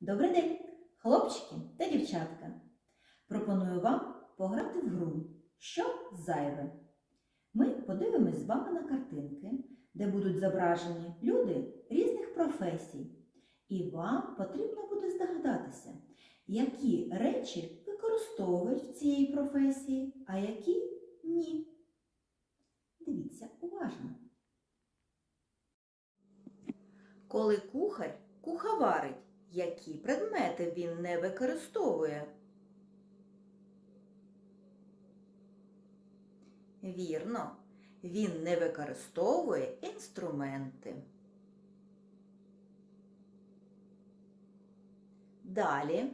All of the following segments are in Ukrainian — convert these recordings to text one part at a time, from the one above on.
Добрий день, хлопчики та дівчатка. Пропоную вам пограти в гру Що зайве. Ми подивимось з вами на картинки, де будуть зображені люди різних професій. І вам потрібно буде здогадатися, які речі використовують в цій професії, а які ні. Дивіться уважно. Коли кухар куховарить, які предмети він не використовує? Вірно, він не використовує інструменти. Далі.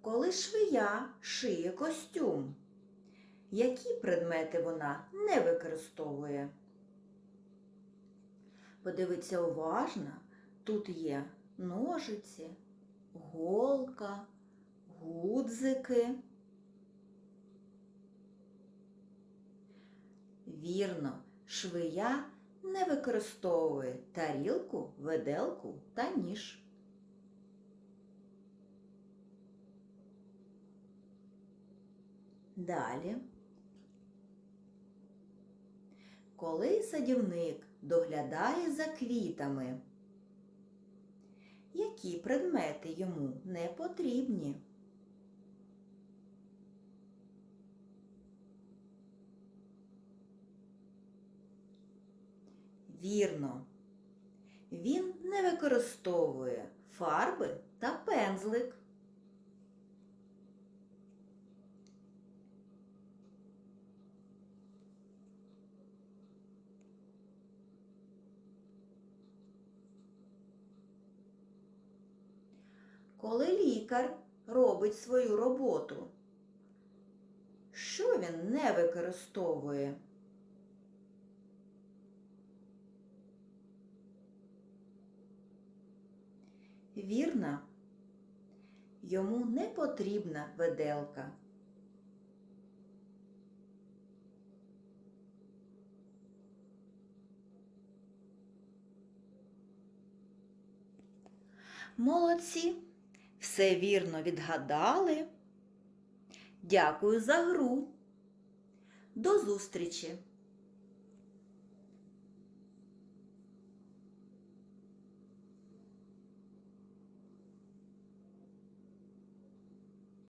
Коли швия шиє костюм, які предмети вона не використовує? Подивіться уважно, тут є ножиці, голка, гудзики. Вірно, швия не використовує тарілку, виделку та ніж. Далі. Коли садівник доглядає за квітами, які предмети йому не потрібні? Вірно, він не використовує фарби та пензлик. Коли лікар робить свою роботу, що він не використовує? Вірно, йому не потрібна виделка. Молодці, все вірно відгадали. Дякую за гру. До зустрічі!